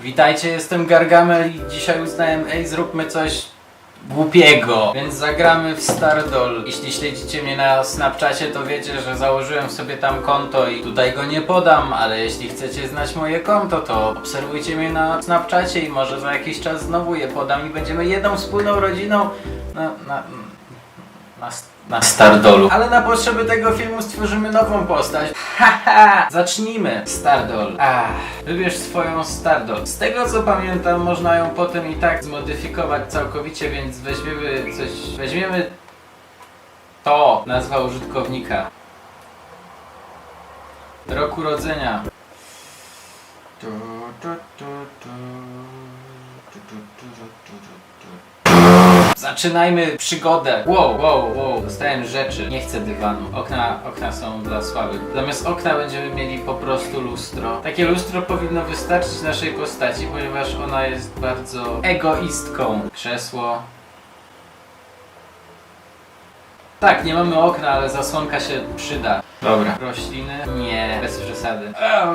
Witajcie, jestem Gargamel i dzisiaj uznałem, ej, zróbmy coś głupiego, więc zagramy w Stardoll. Jeśli śledzicie mnie na Snapchacie, to wiecie, że założyłem sobie tam konto i tutaj go nie podam, ale jeśli chcecie znać moje konto, to obserwujcie mnie na Snapchacie i może za jakiś czas znowu je podam i będziemy jedną wspólną rodziną na, na, na, na Stardolu. Ale na potrzeby tego filmu stworzymy nową postać. Haha! Zacznijmy. Stardoll. Ach, wybierz swoją Stardoll. Z tego co pamiętam, można ją potem i tak zmodyfikować całkowicie, więc weźmiemy coś. Weźmiemy to. Nazwa użytkownika. Rok urodzenia. Tu, tu, tu. Tu, tu, tu, tu, tu, tu, tu. Zaczynajmy przygodę. Wow, wow, wow. Dostałem rzeczy. Nie chcę dywanu. Okna, okna są dla słabych. Zamiast okna będziemy mieli po prostu lustro. Takie lustro powinno wystarczyć naszej postaci, ponieważ ona jest bardzo egoistką. Krzesło. Tak, nie mamy okna, ale zasłonka się przyda. Dobra. Rośliny? Nie, bez przesady. Eee,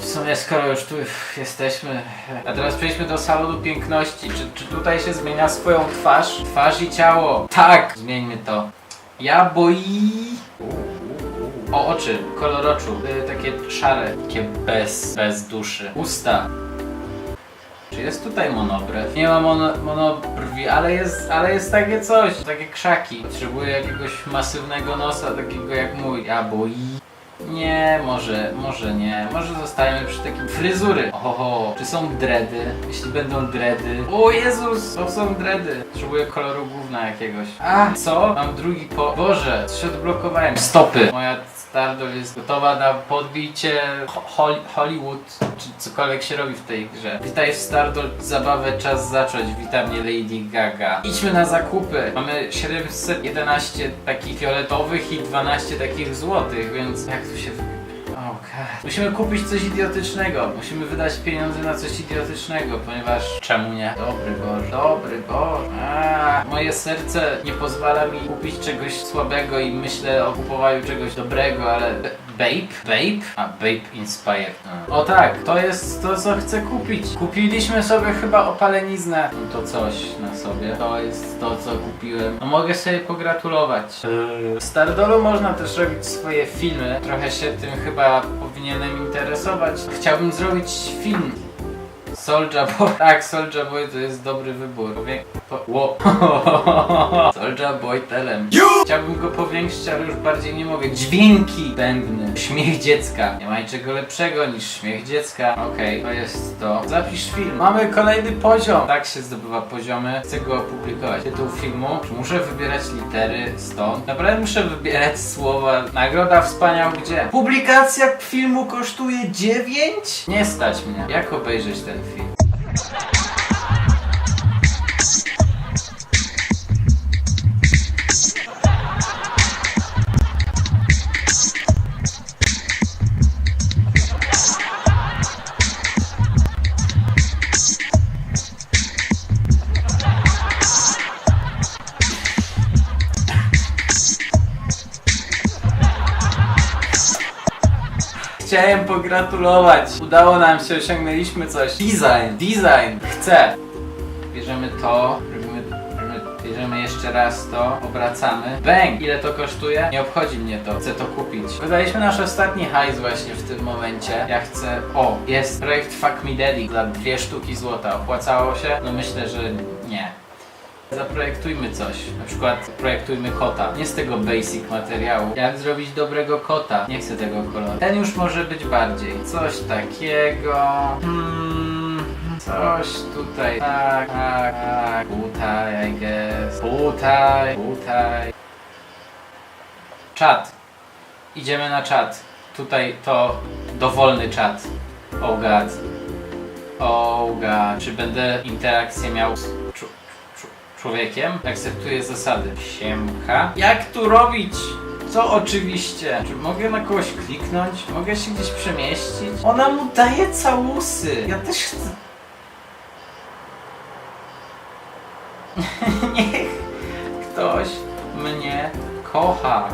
w sumie skoro już tu jesteśmy... A teraz przejdźmy do salonu piękności. Czy, czy tutaj się zmienia swoją twarz? Twarz i ciało. Tak! Zmieńmy to. Ja boi... O, oczy, kolor oczu, y, takie szare, takie bez, bez duszy. Usta. Czy jest tutaj monobrew? Nie ma mono, monobrwi, ale jest, ale jest takie coś, takie krzaki. Potrzebuję jakiegoś masywnego nosa, takiego jak mój. Ja boi. Nie, może, może nie. Może zostajemy przy takim fryzury. Oho, czy są dredy? Jeśli będą dredy. O Jezus, to są dredy. Potrzebuję koloru gówna jakiegoś. A, co? Mam drugi po... Boże, coś odblokowałem. Stopy. Moja Stardoll jest gotowa na podbicie Ho- Hol- Hollywood, czy cokolwiek się robi w tej grze. Witaj w Stardoll, zabawę czas zacząć. Witam mnie Lady Gaga. Idźmy na zakupy. Mamy 711 takich fioletowych i 12 takich złotych, więc jak tu się... God. Musimy kupić coś idiotycznego. Musimy wydać pieniądze na coś idiotycznego, ponieważ czemu nie? Dobry Boże, dobry Boże. A, moje serce nie pozwala mi kupić czegoś słabego i myślę o kupowaniu czegoś dobrego, ale Babe? Babe? A, Babe Inspired. A. O tak, to jest to, co chcę kupić. Kupiliśmy sobie chyba opaleniznę. No to coś na sobie. To jest to, co kupiłem. No mogę sobie pogratulować. W Stardolu można też robić swoje filmy. Trochę się tym chyba powinienem interesować. Chciałbym zrobić film. Soulja Boy. Tak, Soulja Boy to jest dobry wybór. Po... Ło. Soulja Boy telem. Chciałbym go powiększyć, ale już bardziej nie mogę. Dźwięki bębny. Śmiech dziecka. Nie ma niczego lepszego niż śmiech dziecka. Okej, to jest to. Zapisz film. Mamy kolejny poziom. Tak się zdobywa poziomy. Chcę go opublikować. Tytuł filmu. Muszę wybierać litery stąd? Naprawdę muszę wybierać słowa. Nagroda wspaniał gdzie? Publikacja filmu kosztuje 9? Nie stać mnie. Jak obejrzeć ten film? Chciałem pogratulować. Udało nam się, osiągnęliśmy coś. Design, design. Chcę. Bierzemy to, robimy, robimy, bierzemy jeszcze raz to, obracamy. Bang! Ile to kosztuje? Nie obchodzi mnie to, chcę to kupić. Wydaliśmy nasz ostatni hajs właśnie w tym momencie. Ja chcę... O, jest projekt Fuck Me Daddy za dwie sztuki złota. Opłacało się? No myślę, że nie. Zaprojektujmy coś. Na przykład projektujmy kota. Nie z tego basic materiału. Jak zrobić dobrego kota? Nie chcę tego koloru. Ten już może być bardziej. Coś takiego. Hmm. Coś tutaj. Tak, tak, tak. Tutaj, I guess. Tutaj, tutaj. Czat. Idziemy na czat. Tutaj to dowolny czat. Oh god. Oh god. Czy będę interakcję miał człowiekiem? Akceptuję zasady. Siemka. Jak tu robić? Co oczywiście? Czy mogę na kogoś kliknąć? Mogę się gdzieś przemieścić? Ona mu daje całusy. Ja też chcę. Niech ktoś mnie kocha.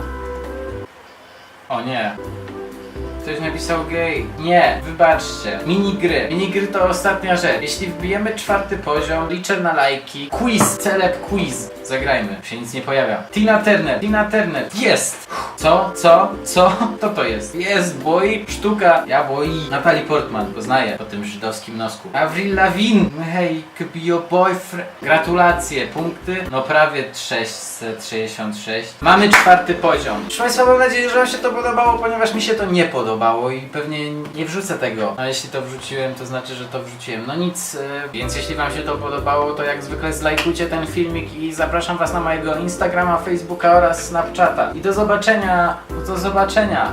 O nie. Ktoś napisał gay. Nie, wybaczcie. Minigry. Minigry to ostatnia rzecz. Jeśli wbijemy czwarty poziom, liczę na lajki. Quiz, celeb quiz. Zagrajmy. Się nic nie pojawia. Tina Turner, Tina Turner. Jest! Co? Co? Co? Kto to jest? Jest, boy. Sztuka. Ja boy. Natalie Portman. Poznaję po tym żydowskim nosku. Avril Lavigne. Hey, could your boyfriend. Gratulacje. Punkty? No prawie 666. Mamy czwarty poziom. Proszę Państwa, mam nadzieję, że Wam się to podobało, ponieważ mi się to nie podobało i pewnie nie wrzucę tego. A jeśli to wrzuciłem, to znaczy, że to wrzuciłem. No nic, e, więc jeśli Wam się to podobało, to jak zwykle zlajkujcie ten filmik i zapraszam Was na mojego Instagrama, Facebooka oraz Snapchata. I do zobaczenia, do zobaczenia.